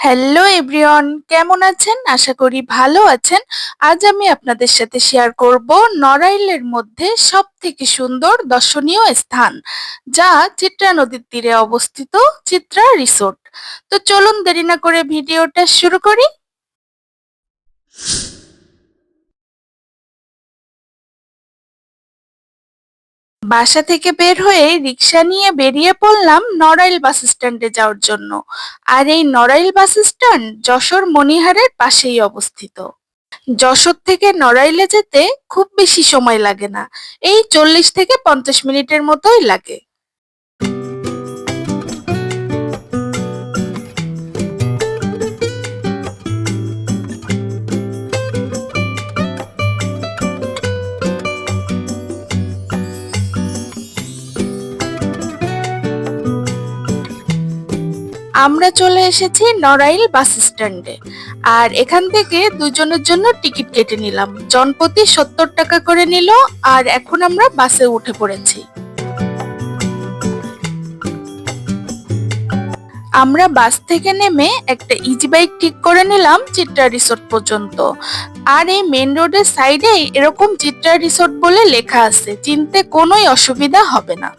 Hello everyone কেমন আছেন? আশা করি ভালো আছেন। আজ আমি আপনাদের সাথে শেয়ার করব নড়াইলের মধ্যে সব থেকে সুন্দর দর্শনীয় স্থান, যা চিত্রা নদীর তীরে অবস্থিত চিত্রা রিসোর্ট। তো চলুন দেরি না করে ভিডিওটা শুরু করি। বাসা থেকে বের হয়ে রিক্সা নিয়ে বেরিয়ে পড়লাম নড়াইল বাস স্ট্যান্ডে যাওয়ার জন্য। আর এই নড়াইল বাস স্ট্যান্ড যশোর মণিহারের পাশেই অবস্থিত। যশোর থেকে নড়াইলে যেতে খুব বেশি সময় লাগে না। এই চল্লিশ থেকে পঞ্চাশ মিনিটের মতোই লাগে। আমরা চলে এসেছি নড়াইল বাস স্ট্যান্ডে। আর এখান থেকে দুজনের জন্য টিকিট কেটে নিলাম। জনপ্রতি সত্তর টাকা করে নিল, আর এখন আমরা বাসে উঠে পড়েছি। আমরা বাস থেকে নেমে একটা ইজি বাইক ঠিক করে নিলাম চিত্রা রিসোর্ট পর্যন্ত। আর এই মেন রোডের সাইডে এরকম চিত্রা রিসোর্ট বলে লেখা আছে। চিনতে কোনোই অসুবিধা হবে না।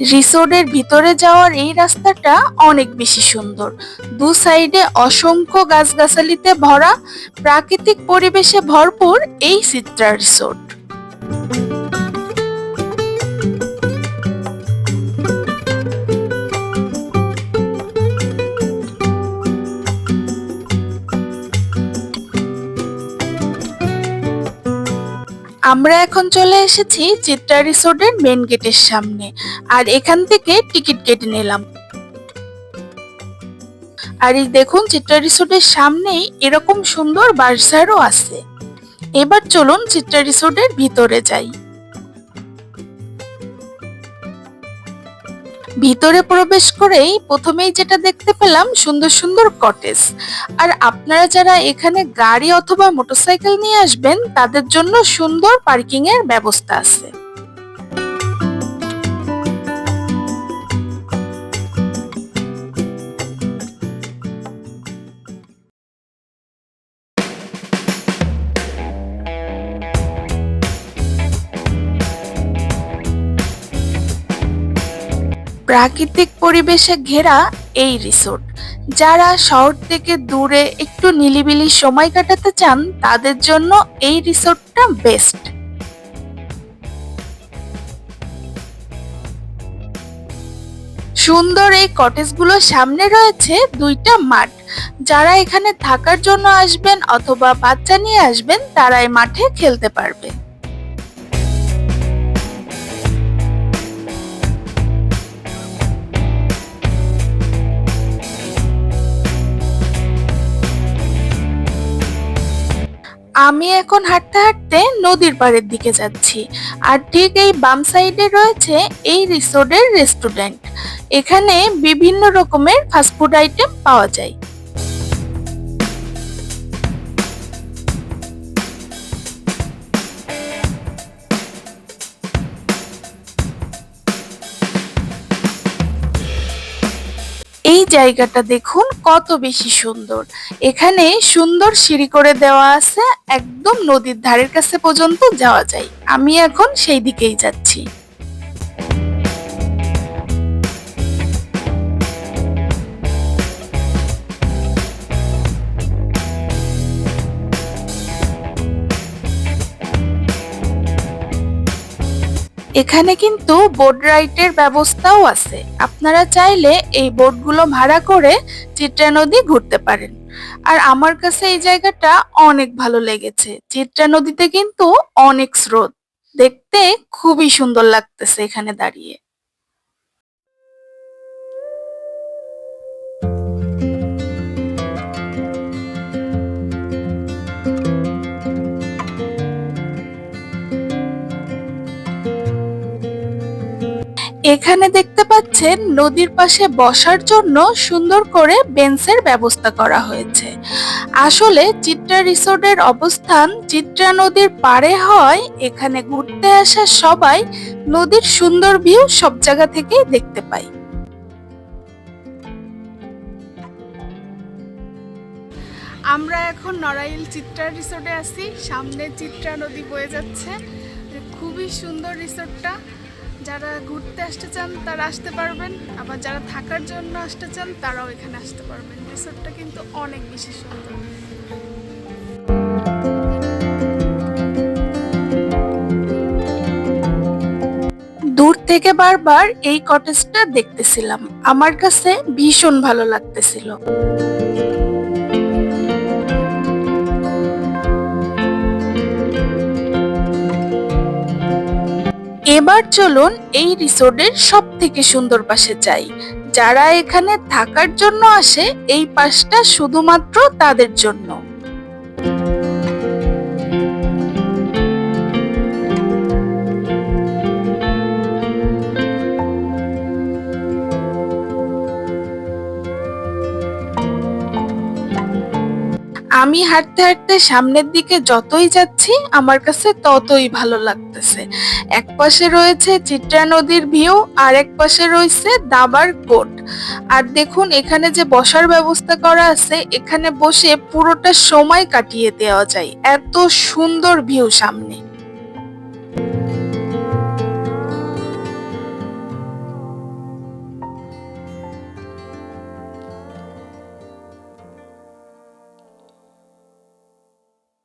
রিসোর্টের ভিতরে যাওয়ার এই রাস্তাটা অনেক বেশি সুন্দর। দু সাইডে অসংখ্য গাছগাছালিতে ভরা, প্রাকৃতিক পরিবেশে ভরপুর এই চিত্রা রিসোর্ট। আমরা এখন চলে এসেছি চিত্রা রিসোর্টের মেন গেটের সামনে, আর এখান থেকে টিকিট কেটে নিলাম। আর এই দেখুন, চিত্রা রিসোর্টের সামনেই এরকম সুন্দর বার্সারও আছে। এবার চলুন চিত্রা রিসোর্টের ভিতরে যাই। ভিতরে প্রবেশ করেই প্রথমেই যেটা দেখতে পেলাম সুন্দর সুন্দর কটেজ আর আপনারা যারা এখানে গাড়ি অথবা মোটরসাইকেল নিয়ে আসবেন, তাদের জন্য সুন্দর পার্কিং এর ব্যবস্থা আছে। প্রাকৃতিক পরিবেশে ঘেরা এই রিসোর্ট। যারা শহর থেকে দূরে একটু নিলিবিলি সময় কাটাতে চান, তাদের জন্য এই রিসোর্টটা বেস্ট। সুন্দর এই কটেজগুলোর সামনে রয়েছে দুইটা মাঠ। যারা এখানে থাকার জন্য আসবেন অথবা বাচ্চা নিয়ে আসবেন তারা এই মাঠে খেলতে পারবে। আমি এখন হাঁটতে হাঁটতে নদীর পাড়ের দিকে যাচ্ছি। আর ঠিক এই বাম সাইডে রয়েছে এই রিসোর্টের রেস্টুরেন্ট। এখানে বিভিন্ন রকমের ফাস্টফুড আইটেম পাওয়া যায়। এই জায়গাটা দেখুন কত বেশি সুন্দর। এখানে সুন্দর সিঁড়ি করে দেওয়া আছে, একদম নদীর ধারের কাছে পর্যন্ত যাওয়া যায়। আমি এখন সেই দিকেই যাচ্ছি। এখানে কিন্তু বোট রাইডের ব্যবস্থাও আছে। আপনারা চাইলে এই বোটগুলো ভাড়া করে চিত্রা নদী ঘুরতে পারেন। আর আমার কাছে এই জায়গাটা অনেক ভালো লেগেছে। চিত্রা নদীতে কিন্তু অনেক স্রোত। দেখতে খুবই সুন্দর লাগতেছে এখানে দাঁড়িয়ে। এখানে দেখতে পাচ্ছেন নদীর পাশে বসার জন্য সুন্দর করে বেঞ্চের ব্যবস্থা করা হয়েছে। আসলে চিত্রা রিসোর্টের অবস্থান চিত্রা নদীর পাড়ে হয়, এখানে ঘুরতে আসা সবাই নদীর সুন্দর ভিউ সব জায়গা থেকেই দেখতে পায়। আমরা এখন নড়াইল চিত্রা রিসোর্টে আছি, সামনে চিত্রা নদী বয়ে যাচ্ছে। খুবই সুন্দর রিসোর্টটা। যারা ঘুরতে আসতে চান তারা আসতে পারবেন, আবার যারা থাকার জন্য আসতে চান তারাও এখানে আসতে পারবেন। রিসোর্টটা কিন্তু অনেক বেশি সুন্দর। দূর থেকে বারবার এই কটেজটা দেখতেছিলাম। আমার কাছে ভীষণ ভালো লাগতেছিল। এবার চলুন এই রিসোর্টের সব থেকে সুন্দর পাশে যাই। যারা এখানে থাকার জন্য আসে, এই পাশটা শুধুমাত্র তাদের জন্য। আমি হাঁটতে হাঁটতে সামনের দিকে যতই যাচ্ছি, আমার কাছে ততই ভালো লাগতেছে। এক পাশে রয়েছে চিত্রা নদীর ভিউ, আর এক পাশে রয়েছে দাবার কোট আর দেখুন, এখানে যে বসার ব্যবস্থা করা আছে, এখানে বসে পুরোটা সময় কাটিয়ে দেওয়া যায়। এত সুন্দর ভিউ সামনে।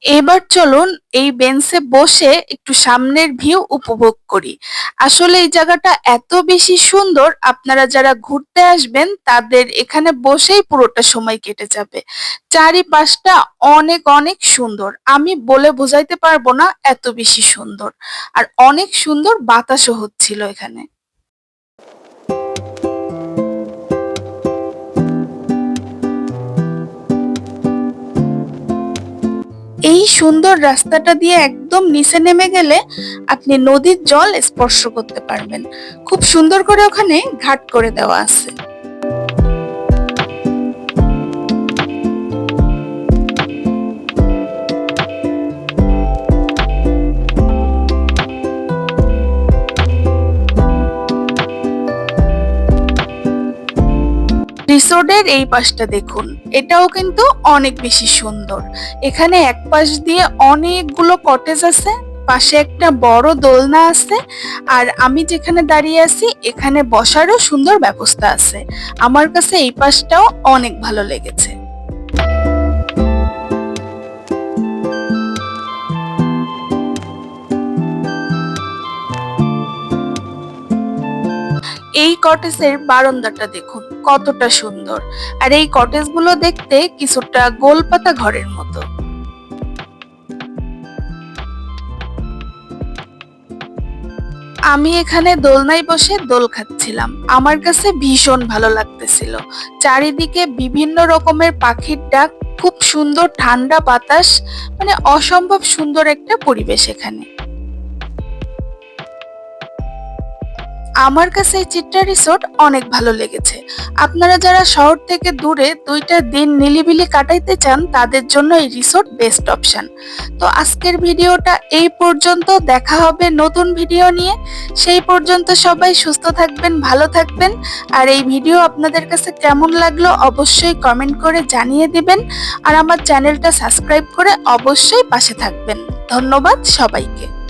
এবার চলুন এই বেঞ্চে বসে একটু সামনের ভিউ উপভোগ করি। আসলে এই জায়গাটা এত বেশি সুন্দর, আপনারা যারা ঘুরতে আসবেন তাদের এখানে বসেই পুরোটা সময় কেটে যাবে। চারিপাশটা অনেক অনেক সুন্দর। আমি বলে বোঝাইতে পারব না এত বেশি সুন্দর। আর অনেক সুন্দর বাতাসও হচ্ছিল এখানে। এই সুন্দর রাস্তাটা দিয়ে একদম নিচে নেমে গেলে আপনি নদীর জল স্পর্শ করতে পারবেন। খুব সুন্দর করে ওখানে ঘাট করে দেওয়া আছে। রিসোর্টের এই পাশটা দেখুন। এটাও কিন্তু অনেক বেশি সুন্দর। এখানে এক পাশ দিয়ে অনেকগুলো কটেজ আছে, পাশে একটা বড় দোলনা আছে, আর আমি যেখানে দাঁড়িয়ে আছি, এখানে বসারও সুন্দর ব্যবস্থা আছে। আমার কাছে এই পাশটাও অনেক ভালো লেগেছে। এই কটেজের বারান্দাটা দেখুন। কতটা সুন্দর। আর এই কটেজগুলো দেখতে কিছুটা গোলপাতা ঘরের মতো। আমি এখানে দোলনায় বসে দোল খাচ্ছিলাম। আমার কাছে ভীষণ ভালো লাগতেছিল। চারিদিকে বিভিন্ন রকমের পাখির ডাক, খুব সুন্দর ঠান্ডা বাতাস মানে অসম্ভব সুন্দর একটা পরিবেশ এখানে। আমার কাছে এই চিত্রা রিসোর্ট অনেক ভালো লেগেছে। আপনারা যারা শহর থেকে দূরে দুইটা দিন নিলিবিলি কাটাইতে চান, তাদের জন্য এই রিসোর্ট বেস্ট অপশান। তো আজকের ভিডিওটা এই পর্যন্ত, দেখা হবে নতুন ভিডিও নিয়ে। সেই পর্যন্ত সবাই সুস্থ থাকবেন, ভালো থাকবেন। আর এই ভিডিও আপনাদের কাছে কেমন লাগল অবশ্যই কমেন্ট করে জানিয়ে দিবেন। আর আমার চ্যানেলটা সাবস্ক্রাইব করে অবশ্যই পাশে থাকবেন। ধন্যবাদ সবাইকে।